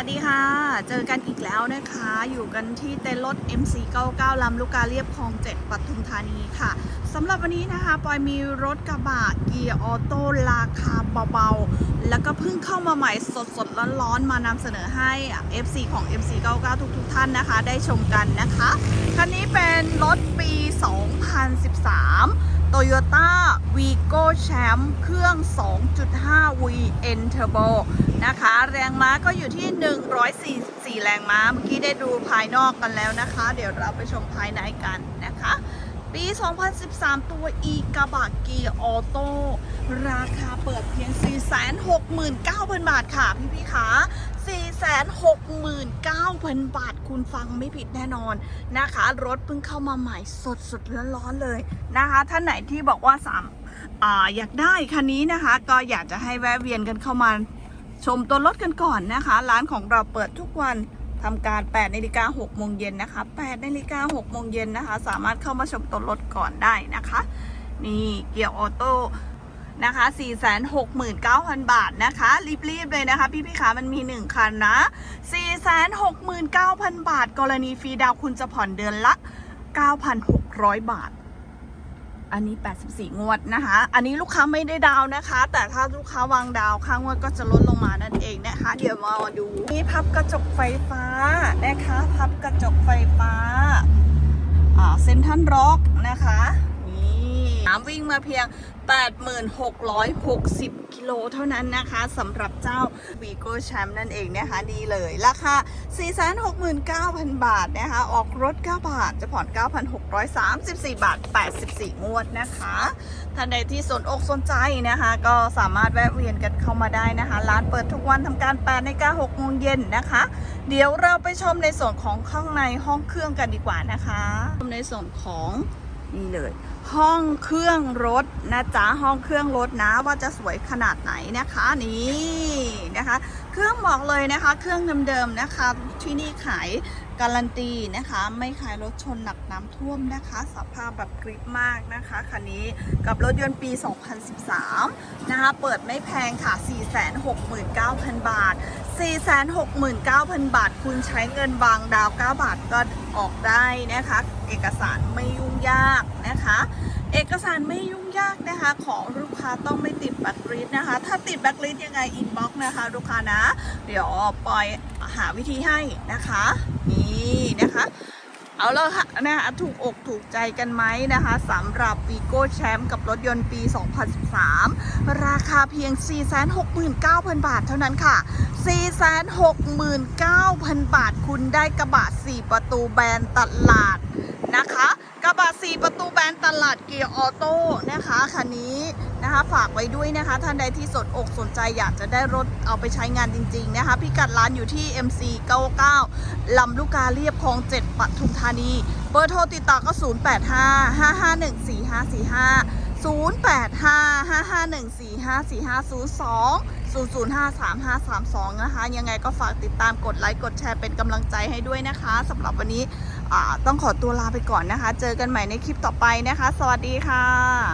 ัสดีค่ะ เจอกันอีกแล้วนะคะ อยู่กันที่เต็นท์รถ MC99 ลำลูกกาเรียบคลอง7ปทุมธานีค่ะสำหรับวันนี้นะคะปอยมีรถกระบะเกียร์ออโต้ราคาเบาๆ แล้วก็เพิ่งเข้ามาใหม่สดๆร้อนๆ มานำเสนอให้ FC ของ MC99 ทุกๆ ท่านนะคะ ได้ชมกันนะคะ คันนี้เป็นรถปี 2013 Toyota Vigo Champ เครื่อง 2.5 VN Turbo นะคะ แรงม้าก็อยู่ที่ 144 แรงม้า เมื่อกี้ได้ดูภายนอกกันแล้วนะคะ เดี๋ยวเราไปชมภายในกันนะคะ ปี 2013 ตัว e กระบะเกียร์ออโต้ราคาเปิดเพียง 469,000 บาทค่ะ พี่พี่ๆคะ469,000 บาท คุณฟังไม่ผิดแน่นอนนะคะ รถเพิ่งเข้ามาใหม่สดสดๆร้อนๆเลยนะคะ ท่านไหนที่บอกว่าสามอ่าอยากได้คันนี้นะคะ ก็อยากจะให้แวะเวียนกันเข้ามา ชมตัวรถกันก่อนนะคะ ร้านของเราเปิดทุกวันทำการ8นาฬิกา6โมงเย็นนะคะ8นาฬิกา6โมงเย็นนะคะ สามารถเข้ามาชมตัวรถก่อนได้นะคะ นี่เกียร์ออโต้นะคะ 469,000 บาทนะคะ รีบๆเลยนะคะ พี่ๆคะมันมี 1 คันนะ 469,000 บาท กรณีฟรีดาวคุณจะผ่อนเดือนละ 9,600 บาท อันนี้ 84 งวดนะคะ อันนี้ลูกค้าไม่ได้ดาวนะคะ แต่ถ้าลูกค้าวางดาวน์ค่างวดก็จะลดลงมานั่นเองนะคะ เดี๋ยวมาดูนี่พับกระจกไฟฟ้านะคะ พับกระจกไฟฟ้าเซ็นทันร็อกนะคะ นี่น้ำวิ่งมาเพียง 8660 กิโลเท่านั้นนะคะสำหรับเจ้า Vigo Champ นั่นเองนะคะดีเลย ราคา 469,000 บาทนะคะ ออกรถ 9 บาท จะผ่อน 9,634 บาท 84 งวดนะคะท่านใดที่สนอกสนใจนะคะ ก็สามารถแวะเวียนกันเข้ามาได้นะคะ ร้านเปิดทุกวันทำการ8นาฬิกา6โมงเย็นนะคะ เดี๋ยวเราไปชมในส่วนของข้างในห้องเครื่องกันดีกว่านะคะชมในส่วนของ นี่เลย ห้องเครื่องรถนะจ๊ะห้องเครื่องรถนะว่าจะสวยขนาดไหนนะคะนี่นะคะ เครื่องบอกเลยนะคะ เครื่องเดิมๆนะคะ ที่นี่ขายการันตีนะคะ ไม่ขายรถชนหนักน้ำท่วมนะคะ สภาพแบบกริปมากนะคะคันนี้กับรถยนต์ปี 2013 นะคะ เปิดไม่แพงค่ะ 469,000 บาท 469,000 บาท คุณใช้เงินวางดาว 9 บาทก็ออกได้นะคะ เอกสารไม่ยุ่งยากนะคะ เอกสารไม่ยุ่งยากนะคะ ของลูกค้าต้องไม่ติดแบ็กลิสนะคะ ถ้าติดแบ็กลิสยังไงอินบ็อกนะคะ ลูกค้านะ เดี๋ยวปล่อยหาวิธีให้นะคะ นี่นะคะเอาแล้วค่ะนะคะถูกอกถูกใจกันไหมนะคะสำหรับ Vigo Champ กับรถยนต์ปี 2013 ราคาเพียง 469,000 บาทเท่านั้นค่ะ 469,000 บาทคุณได้กระบะ 4 ประตูแบรนด์ตลาดนะคะ กระบะ 4 ประตูแบรนด์ตลาดเกียร์ออโต้นะคะคันนี้นะคะฝากไว้ด้วยนะคะ ท่านใดที่สนอกสนใจอยากจะได้รถเอาไปใช้งานจริง ๆ นะคะ พิกัดร้านอยู่ที่ MC 99ลำลูกกาเรียบคลอง 7 ปทุมธานี เบอร์โทรติดต่อก็ 085 551 4545 085 551 4545 02 0053532 นะคะ ยังไงก็ฝากติดตามกดไลค์กดแชร์เป็นกำลังใจให้ด้วยนะคะสำหรับวันนี้ต้องขอตัวลาไปก่อนนะคะ เจอกันใหม่ในคลิปต่อไปนะคะ สวัสดีค่ะ